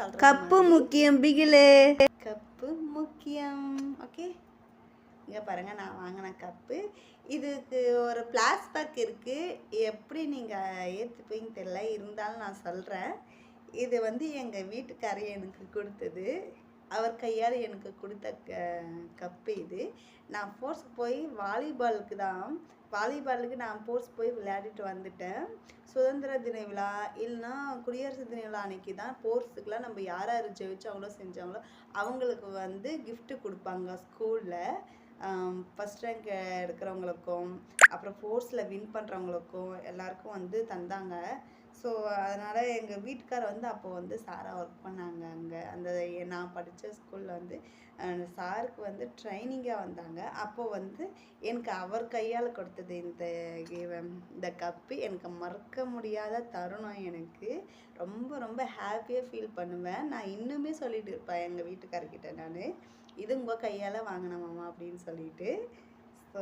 Cup முக்கியம் பிகிலே. Cup முக்கியம். Okay. இங்கே பாருங்க நான் வாங்கின கப்பு. இதுக்கு ஒரு பிளாஸ்பேக் இருக்குது எப்படி நீங்கள் ஏற்றுப்பீங்க தெரியல. இருந்தாலும் நான் சொல்கிறேன் இது வந்து எங்கள் வீட்டுக்காரர் எனக்கு கொடுத்தது. அவர் கையால் எனக்கு கொடுத்த க கப்பு இது. நான் ஃபோர்ஸ் போய் வாலிபாலுக்கு தான் வாலிபாலுக்கு நான் ஃபோர்ஸ் போய் விளையாடிட்டு வந்துட்டேன். சுதந்திர தின விழா இல்லைன்னா குடியரசு தின விழா அன்னைக்கு தான் ஃபோர்ஸுக்கெலாம் நம்ம யார் யார் ஜெயிச்சாங்களோ செஞ்சாங்களோ அவங்களுக்கு வந்து கிஃப்ட்டு கொடுப்பாங்க ஸ்கூலில் ஃபஸ்ட் ரேங்க் எடுக்கிறவங்களுக்கும் அப்புறம் ஸ்போர்ட்ஸில் வின் பண்ணுறவங்களுக்கும் எல்லாருக்கும் வந்து தந்தாங்க. ஸோ அதனால் எங்கள் வீட்டுக்கார் வந்து அப்போ வந்து சாராக ஒர்க் பண்ணாங்க அங்கே. அந்த நான் படித்த ஸ்கூலில் வந்து சாருக்கு வந்து ட்ரைனிங்காக வந்தாங்க. அப்போ வந்து எனக்கு அவர் கையால் கொடுத்தது இந்த இந்த கப்பு எனக்கு மறக்க முடியாத தருணம் எனக்கு. ரொம்ப ரொம்ப ஹாப்பியாக ஃபீல் பண்ணுவேன். நான் இன்னுமே சொல்லிட்டு இருப்பேன் எங்கள் வீட்டுக்காரர்கிட்ட நான். இது உங்கள் கையால் வாங்கின மாமா அப்படின்னு சொல்லிட்டு. ஸோ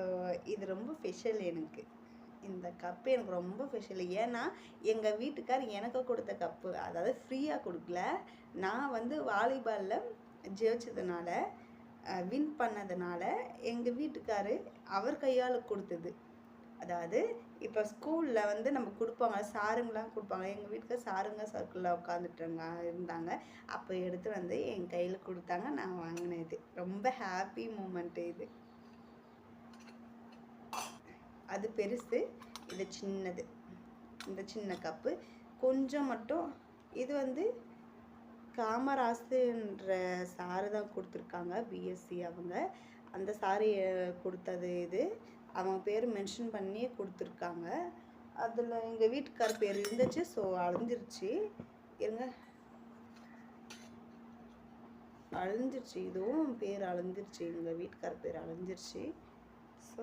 இது ரொம்ப ஸ்பெஷல் எனக்கு. இந்த கப்பு எனக்கு ரொம்ப ஸ்பெஷல் ஏன்னா எங்கள் வீட்டுக்கார் எனக்கு கொடுத்த கப்பு அதாவது ஃப்ரீயாக கொடுக்கல. நான் வந்து வாலிபாலில் ஜெயிச்சதுனால வின் பண்ணதுனால எங்கள் வீட்டுக்காரு அவர் கையால் கொடுத்தது. அதாவது இப்போ ஸ்கூலில் வந்து நம்ம கொடுப்பாங்க சாருங்களாம் கொடுப்பாங்க. எங்கள் வீட்டுக்கு சாருங்க சர்க்கிளில் உட்காந்துட்டுருங்க இருந்தாங்க. அப்போ எடுத்து வந்து என் கையில் கொடுத்தாங்க நான் வாங்கினேன் இது ரொம்ப ஹாப்பி மூமெண்ட்டு இது. அது பெருசு இது சின்னது. இந்த சின்ன கப்பு. கொஞ்சம் மட்டும் இது வந்து காமராசுன்ற சாரு தான் கொடுத்துருக்காங்க பிஎஸ்சி அவங்க. அந்த சாரு கொடுத்தது இது. அவங்க பேர் மென்ஷன் பண்ணி கொடுத்துருக்காங்க. அதில் எங்கள் வீட்டுக்கார் பேர் இருந்துச்சு ஸோ அழிஞ்சிருச்சு. இருங்க. அழிஞ்சிருச்சு. இதுவும் பேர் அழிஞ்சிருச்சு. எங்கள் வீட்டுக்கார் பேர் அழிஞ்சிருச்சு. ஸோ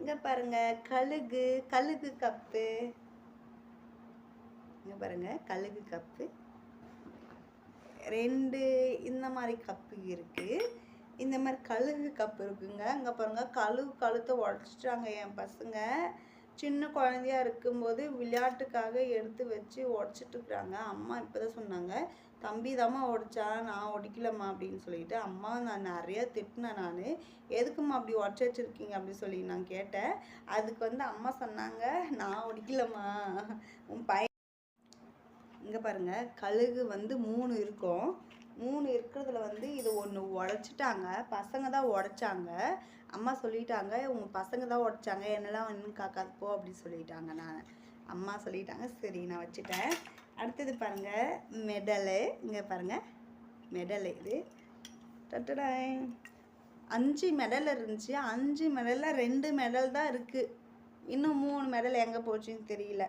இங்க பாருங்க கழுகு கழுகு கப்பு. இங்க பாருங்க கழுகு கப்பு. ரெண்டு இந்த மாதிரி கப்பு இருக்கு. இந்த மாதிரி கழுகு கப்பு இருக்குங்க. அங்க பாருங்க கழுகு கழுத்தை உடச்சிட்டாங்க என் பசங்க. சின்ன குழந்தையா இருக்கும்போது விளையாட்டுக்காக எடுத்து வச்சு உடச்சிட்டு இருக்கிறாங்க. அம்மா இப்போதான் சொன்னாங்க தம்பி தாம்மா உடைச்சான் நான் உடைக்கலம்மா அப்படின்னு சொல்லிட்டு அம்மா நான் நிறைய திட்டினேன் நான். எதுக்கும்மா அப்படி உடச்சி வச்சிருக்கீங்க அப்படின்னு சொல்லி நான் கேட்டேன். அதுக்கு வந்து அம்மா சொன்னாங்க நான் உடைக்கலம்மா உன் பையன் இங்கே பாருங்க கழுகு வந்து மூணு இருக்கும். மூணு இருக்கிறதுல வந்து இது ஒன்று உடச்சிட்டாங்க. பசங்க தான் உடைச்சாங்க. அம்மா சொல்லிட்டாங்க உங்கள் பசங்க தான் உடைச்சாங்க. என்னெல்லாம் ஒன்றும் காக்காது போ அப்படின்னு சொல்லிட்டாங்க நான். அம்மா சொல்லிட்டாங்க சரி நான் வச்சுட்டேன். அடுத்தது பாருங்கள் மெடலு. இங்கே பாருங்கள் மெடலு இது. டட்டடாய். அஞ்சு மெடல் இருந்துச்சு. அஞ்சு மெடலில் ரெண்டு மெடல் தான் இருக்குது இன்னும் மூணு மெடல் எங்கே போச்சுன்னு தெரியல.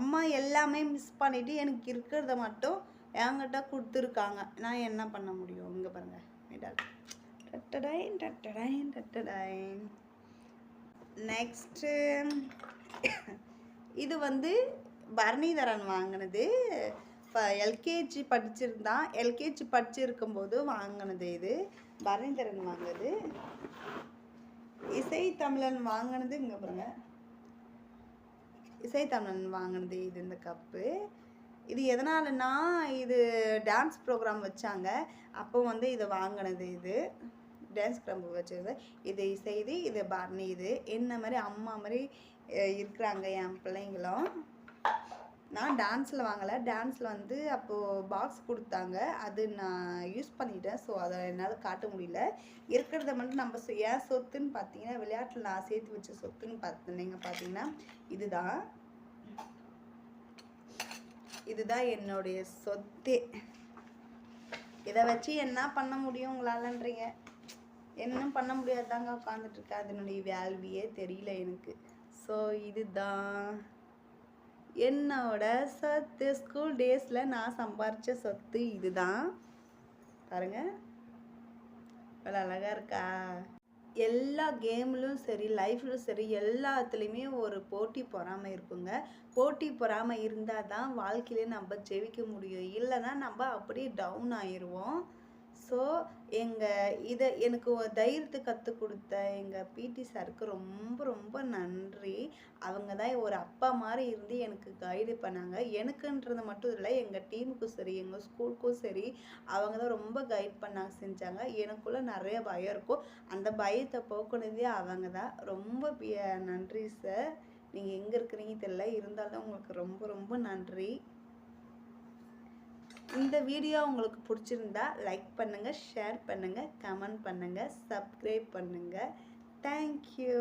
அம்மா எல்லாமே மிஸ் பண்ணிவிட்டு எனக்கு இருக்கிறத மட்டும் என்கிட்ட கொடுத்துருக்காங்க. நான் என்ன பண்ண முடியும்? இங்கே பாருங்கள் மெடல். டட்டடாயின் டட்டடாயின் டட்டடாயின் நெக்ஸ்ட்டு இது வந்து பரணிதரன் வாங்கினது. இப்போ எல்கேஜி படிச்சிருந்தான் எல்கேஜி படிச்சிருக்கும்போது வாங்கினது இது. பரணிதரன் வாங்கினது. இசை தமிழன் வாங்கினது இங்கே பாருங்க. இசை தமிழன் வாங்கினது இது இந்த கப்பு இது எதனாலன்னா இது டான்ஸ் ப்ரோக்ராம் வச்சாங்க. அப்போ வந்து இதை வாங்கினது இது. டான்ஸ் கிளம்பு வச்சது இது இசைது இது பரணி இது. என்ன மாதிரி அம்மா மாதிரி இருக்கிறாங்க என் பிள்ளைங்களும். நான் டான்ஸில் வாங்கலை. டான்ஸில் வந்து அப்போது பாக்ஸ் கொடுத்தாங்க. அது நான் யூஸ் பண்ணிட்டேன். ஸோ அதை என்னால் காட்ட முடியல. இருக்கிறத மட்டும் நம்ம ஏன் சொத்துன்னு பார்த்தீங்கன்னா விளையாட்டில் நான் சேர்த்து வச்ச சொத்துன்னு பார்த்தீங்க பார்த்தீங்கன்னா இதுதான். இதுதான் என்னுடைய சொத்தே. இதை வச்சு என்ன பண்ண முடியும் உங்களாலன்றீங்க. என்னும் பண்ண முடியாதாங்க உட்காந்துட்டு இருக்கேன் அதனுடைய வேல்வியே தெரியல எனக்கு. ஸோ இதுதான். என்னோட சத்து ஸ்கூல் டேஸில் நான் சம்பாரித்த சொத்து இதுதான். பாருங்கள் இவ்வளோ அழகாக இருக்கா? எல்லா கேம்லையும் சரி லைஃப்லையும் சரி எல்லாத்துலேயுமே ஒரு போட்டி பொறாமை இருக்குங்க. போட்டி பொறாமை இருந்தால் தான் வாழ்க்கையிலே நம்ம ஜெயிக்க முடியும். இல்லைன்னா நம்ம அப்படியே டவுன் ஆயிடுவோம் ஸோ எங்கள் இதை எனக்கு தைரியத்தை கற்றுக் கொடுத்த எங்கள் பிடி சாருக்கு ரொம்ப ரொம்ப நன்றி. அவங்க தான் ஒரு அப்பா மாதிரி இருந்து எனக்கு கைடு பண்ணாங்க. எனக்குன்றது மட்டும் இல்லை எங்கள் டீமுக்கும் சரி எங்கள் ஸ்கூலுக்கும் சரி அவங்க தான் ரொம்ப கைட் பண்ணாங்க செஞ்சாங்க. எனக்குள்ளே நிறைய பயம் இருக்கும். அந்த பயத்தை போக்குனதே அவங்க தான். ரொம்ப நன்றி சார் நீங்கள் எங்கே இருக்கிறீங்க தெரியல. இருந்தாலும் உங்களுக்கு ரொம்ப ரொம்ப நன்றி. இந்த வீடியோ உங்களுக்கு பிடிச்சிருந்தா லைக் பண்ணுங்கள் ஷேர் பண்ணுங்கள் கமெண்ட் பண்ணுங்கள் சப்ஸ்கிரைப் பண்ணுங்கள் தேங்க்யூ